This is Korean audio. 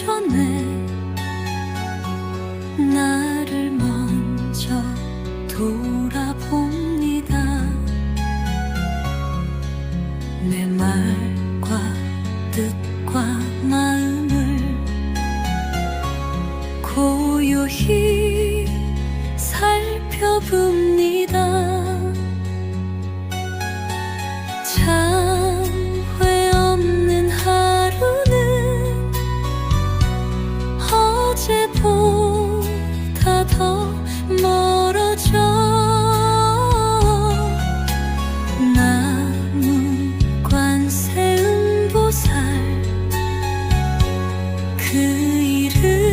전에 나를 먼저 돌아봅니다. 내 말과 뜻과 마음을 고요히 살펴봅니다. 그 이름.